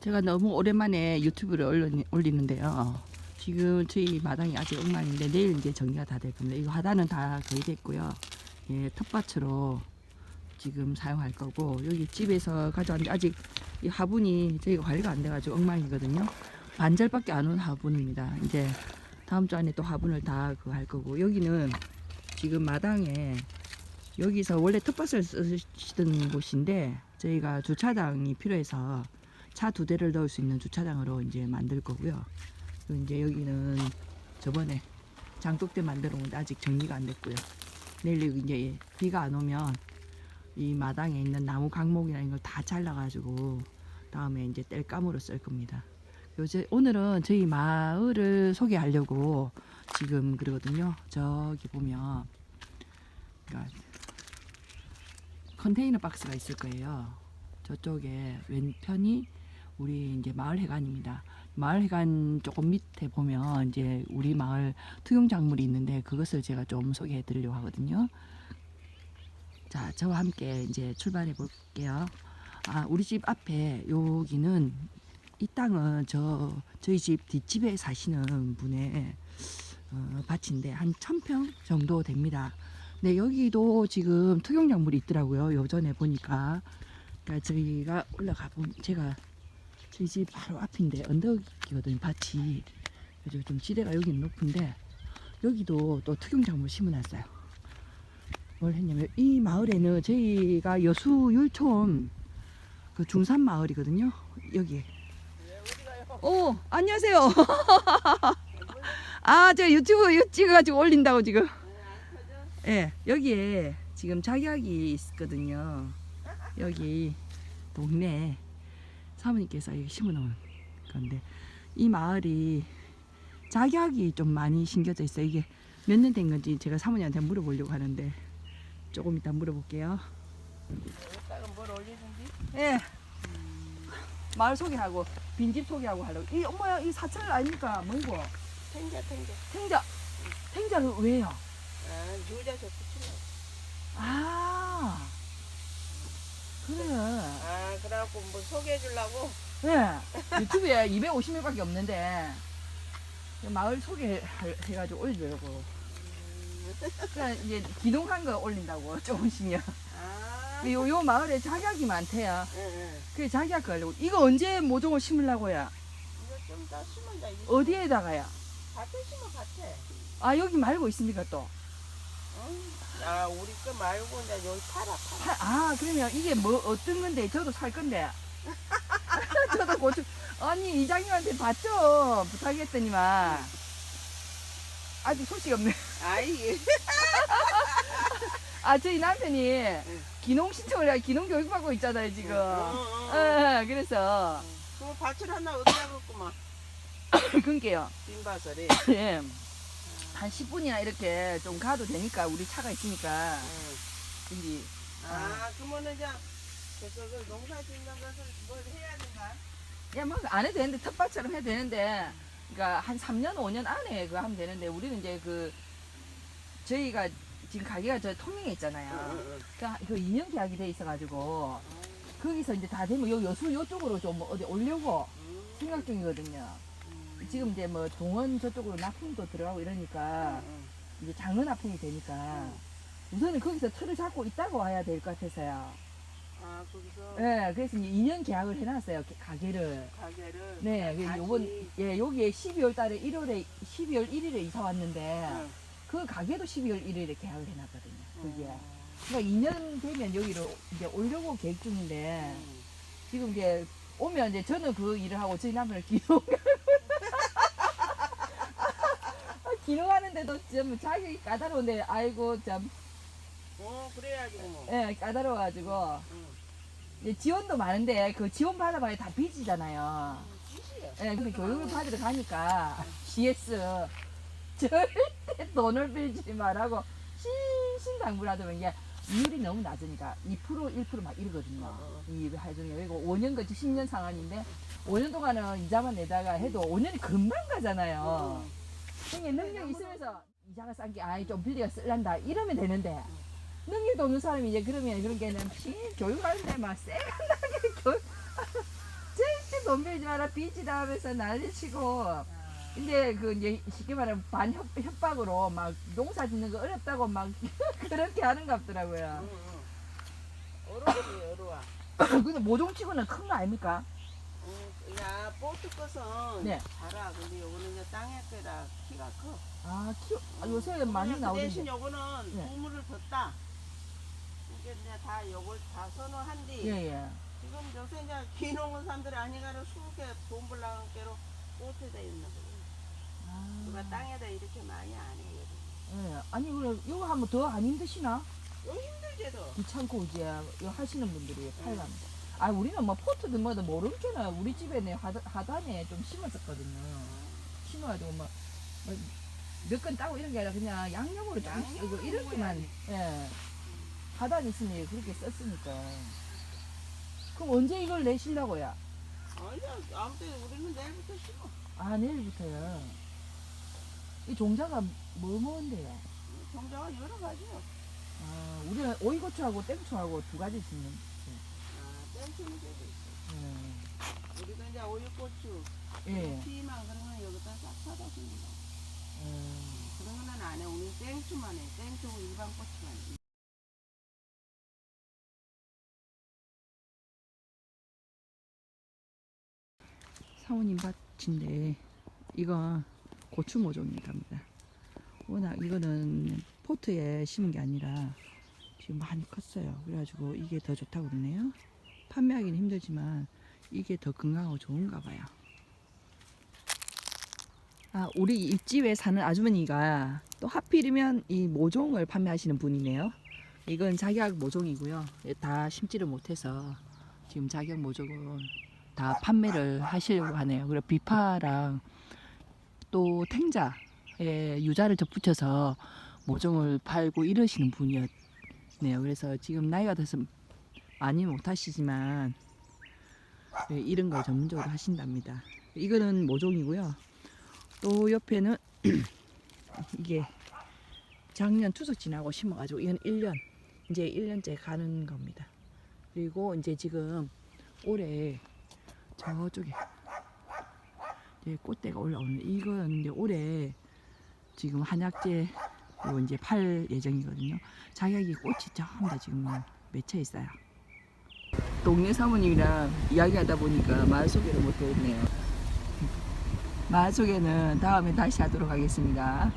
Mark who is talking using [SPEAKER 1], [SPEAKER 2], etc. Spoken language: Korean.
[SPEAKER 1] 제가 너무 오랜만에 유튜브를 올리- 올리는데요. 지금 저희 마당이 아직 엉망인데 내일 이제 정리가 다 될 겁니다. 이거 하단은 다 거의 됐고요. 예, 텃밭으로 지금 사용할 거고 여기 집에서 가져왔는데 아직 이 화분이 저희가 관리가 안 돼가지고 엉망이거든요. 반절밖에 안 온 화분입니다. 이제 다음 주 안에 또 화분을 다 그거 할 거고 여기는 지금 마당에 여기서 원래 텃밭을 쓰시던 곳인데 저희가 주차장이 필요해서 차 두 대를 넣을 수 있는 주차장으로 이제 만들 거고요. 그리고 이제 여기는 저번에 장독 대 만들어 온데 아직 정리가 안 됐고요. 내일 이제 비가 안 오면 이 마당에 있는 나무 강목이나 이런 걸다 잘라가지고 다음에 이제 뗄감으로 쓸 겁니다. 요새 오늘은 저희 마을을 소개하려고 지금 그러거든요. 저기 보면 그러니까 컨테이너 박스가 있을 거예요. 저쪽에 왼편이 우리 이제 마을 해관입니다. 마을 해관 조금 밑에 보면 이제 우리 마을 투용 작물이 있는데 그것을 제가 좀 소개해 드리려고 하거든요. 자, 저와 함께 이제 출발해 볼게요. 아, 우리 집 앞에 여기는 이 땅은 저 저희 집 뒷집에 사시는 분의 어, 밭인데 한 천 평 정도 됩니다. 네, 여기도 지금 투경작물이 있더라고요. 요전에 보니까. 그러니까 저희가 올라가 보면 제가 저희 집 바로 앞인데 언덕이거든요. 밭이. 그래서 좀 지대가 여기는 높은데 여기도 또 투경작물 심어놨어요. 뭘 했냐면 이 마을에는 저희가 여수 율촌 그 중산 마을이거든요. 여기. 오, 안녕하세요. 아, 제가 유튜브 유- 찍어가지고 올린다고 지금. 예, 여기에 지금 작약이 있거든요. 여기 동네 사모님께서 이거 심어 놓은 건데 이 마을이 작약이 좀 많이 심겨져 있어요. 이게 몇 년 된 건지 제가 사모님한테 물어보려고 하는데 조금 이따 물어볼게요.
[SPEAKER 2] 여기다가 뭘 올리는지?
[SPEAKER 1] 예. 마을 소개하고 빈집 소개하고 하려고. 이 엄마야 이 사철 아닙니까? 뭐고?
[SPEAKER 2] 탱자 탱자.
[SPEAKER 1] 탱자. 탱자를 왜요?
[SPEAKER 2] 아 유자 저 붙이네.
[SPEAKER 1] 아. 그래.
[SPEAKER 2] 아 그래갖고 뭐 소개해 주려고.
[SPEAKER 1] 예. 유튜브에 250명밖에 없는데 마을 소개해가지고 올리려고. 그냥 이제 기농한 거 올린다고 조금씩요.
[SPEAKER 2] 아.
[SPEAKER 1] 요, 요 마을에 작약이 많대요.
[SPEAKER 2] 응응.
[SPEAKER 1] 그 작약 걸려고. 이거 언제 모종을 심으려고요?
[SPEAKER 2] 이거 좀더 심은다. 이제.
[SPEAKER 1] 어디에다가요?
[SPEAKER 2] 밭에 심어 밭에.
[SPEAKER 1] 아 여기 말고 있습니까 또?
[SPEAKER 2] 응. 아 우리 거 말고 이제 여기 팔아 팔아.
[SPEAKER 1] 파- 아 그러면 이게 뭐 어떤 건데 저도 살 건데 저도 고추 아니 이장님한테 봤죠 부탁했더니만 아직 소식 없네
[SPEAKER 2] 아이.
[SPEAKER 1] 아 저희 남편이
[SPEAKER 2] 응.
[SPEAKER 1] 기농 신청을 해 기농 교육 받고 있잖아요 지금
[SPEAKER 2] 응, 응, 응.
[SPEAKER 1] 예, 그래서
[SPEAKER 2] 그럼 밭을 하나 뒀구만.
[SPEAKER 1] 그게요
[SPEAKER 2] 빈밭을.
[SPEAKER 1] 예. 한 10분이나 이렇게 좀 가도 되니까 우리 차가 있으니까
[SPEAKER 2] 응.
[SPEAKER 1] 이제
[SPEAKER 2] 아 그러면은 이제 그래서 그 농사 짓는 것을 뭘 해야 되나?
[SPEAKER 1] 야뭐안 해도 되는데 텃밭처럼 해도 되는데 그러니까 한 3년 5년 안에 그거 하면 되는데 우리는 이제 그 저희가 지금 가게가 저 통영에 있잖아요.
[SPEAKER 2] 응,
[SPEAKER 1] 그러니까 그 2년 계약이 돼 있어가지고 거기서 이제 다 되면 요 여수 요쪽으로 좀 어디 오려고
[SPEAKER 2] 응.
[SPEAKER 1] 생각 중이거든요. 지금 이제 뭐 동원 저쪽으로 납품도 들어가고 이러니까
[SPEAKER 2] 응,
[SPEAKER 1] 이제 장로 납품이 되니까 우선은 거기서 틀을 잡고 있다고 와야 될 것 같아서요.
[SPEAKER 2] 아 거기서
[SPEAKER 1] 네, 그래서 이제 2년 계약을 해놨어요 게- 가게를.
[SPEAKER 2] 가게를
[SPEAKER 1] 네, 그래서
[SPEAKER 2] 다시-
[SPEAKER 1] 요번 예 여기에 12월 달에 1월에 12월 1일에 이사 왔는데
[SPEAKER 2] 응.
[SPEAKER 1] 그 가게도 12월 1일에 계약을 해놨거든요. 그게.
[SPEAKER 2] 어.
[SPEAKER 1] 그러니까 2년 되면 여기로 이제 오려고 계획 중인데
[SPEAKER 2] 응.
[SPEAKER 1] 지금 이제 오면 이제 저는 그 일을 하고 저희 남편은 기농 기농하는데도 좀 자기 까다로운데 아이고 참
[SPEAKER 2] 어 그래야지 뭐.
[SPEAKER 1] 예, 까다로워가지고
[SPEAKER 2] 응.
[SPEAKER 1] 이제 지원도 많은데 그 지원 받아봐야 다 빚이잖아요.
[SPEAKER 2] 빚이야.
[SPEAKER 1] 예, 근데 교육을 받으러 가니까 CS 절대 돈을 빌지 말라고 신신당부라더만 이게 이율이 너무 낮으니까 2% 1%막 이러거든요.
[SPEAKER 2] 어.
[SPEAKER 1] 이 하중에 이거 5년 거치 10년 상환인데 5년 동안은 이자만 내다가 해도 5년이 금방 가잖아요.
[SPEAKER 2] 응.
[SPEAKER 1] 그러니까 능력 있으면서 이자가 싼 게 아이 좀 빌리가 쓸란다. 이러면 되는데. 능력도 없는 사람이 이제 그러면 그런 게는 피 교육하는데 막 쎄간다게 교육. 절대 돈 빌지 마라. 빚이다 하면서 난리치고. 근데 그 이제 쉽게 말하면 반 협, 협박으로 막 농사 짓는 거 어렵다고 막 그렇게 하는 것 같더라고요.
[SPEAKER 2] 어려워지 어려워.
[SPEAKER 1] 근데 모종치고는 큰 거 아닙니까?
[SPEAKER 2] 보트 것은
[SPEAKER 1] 네.
[SPEAKER 2] 자라. 근데 요거는 이제 땅에 빼라 키가 커.
[SPEAKER 1] 아, 키워, 아, 요새 많이
[SPEAKER 2] 그냥 그 대신
[SPEAKER 1] 나오던데.
[SPEAKER 2] 요거는
[SPEAKER 1] 네.
[SPEAKER 2] 두물을 뒀다. 이게 이제 다 요걸 다 선호한디.
[SPEAKER 1] 예, 예.
[SPEAKER 2] 지금 요새 이제 귀농은 사람들이 아니가로 수게 돈 벌라는 게로 보트에 있는 거예요. 누가
[SPEAKER 1] 아,
[SPEAKER 2] 땅에다 이렇게 많이 안 해요.
[SPEAKER 1] 예. 아니, 그래, 이거 하면 더 안 힘드시나?
[SPEAKER 2] 요 힘들지도.
[SPEAKER 1] 귀찮고 이제 이거 하시는 분들이 팔만. 아, 우리는 뭐 포트든 뭐든 모르겠잖아. 우리 집에는 하단, 하단에 좀 심었었거든요. 심어가지고 뭐, 몇건 따고 이런 게 아니라 그냥 양념으로 좀 쓰고 이렇게만. 예 하단 있으니 그렇게 썼으니까 그럼 언제 이걸 내시려고요?
[SPEAKER 2] 아니야 아무튼 우리는 내일부터 심어.
[SPEAKER 1] 아 내일부터요. 이 종자가 뭐 뭐인데요?
[SPEAKER 2] 종자가 여러 가지요.
[SPEAKER 1] 아 우리는 오이고추하고 땡초하고 두 가지 심는.
[SPEAKER 2] 아, 땡초는 저도 있어.
[SPEAKER 1] 예.
[SPEAKER 2] 우리가 이제 오이고추,
[SPEAKER 1] 예.
[SPEAKER 2] 피망 그런 거는 여기다 싹 사다 줍니다.
[SPEAKER 1] 음.
[SPEAKER 2] 그런 거는 안 해. 우리 땡초만 해. 땡초고 일반 고추만 해.
[SPEAKER 1] 사모님 밭인데 이건 고추 모종입니다. 워낙 이거는 포트에 심은 게 아니라 지금 많이 컸어요. 그래가지고 이게 더 좋다고 그러네요. 판매하기는 힘들지만 이게 더 건강하고 좋은가 봐요. 아, 우리 입집에 사는 아주머니가 또 하필이면 이 모종을 판매하시는 분이네요. 이건 자격 모종이고요. 다 심지를 못해서 지금 자격 모종은 다 판매를 하시려고 하네요. 그리고 비파랑 또 탱자에 유자를 덧붙여서 모종을 팔고 이러시는 분이었네요. 그래서 지금 나이가 들어서 많이 못하시지만 네, 이런 걸 전문적으로 하신답니다. 이거는 모종이고요. 또 옆에는 이게 작년 추석 지나고 심어가지고 이건 1년 이제 1년째 가는 겁니다. 그리고 이제 지금 올해 저쪽에 꽃대가 올라오는데 이건 이제 올해 지금 한약재 요 이제 팔 예정이거든요. 자격이 꽃이 전부 다 지금 맺혀 있어요. 동네 사모님이랑 이야기하다 보니까 말 소개를 못 했네요. 말 소개는 다음에 다시 하도록 하겠습니다.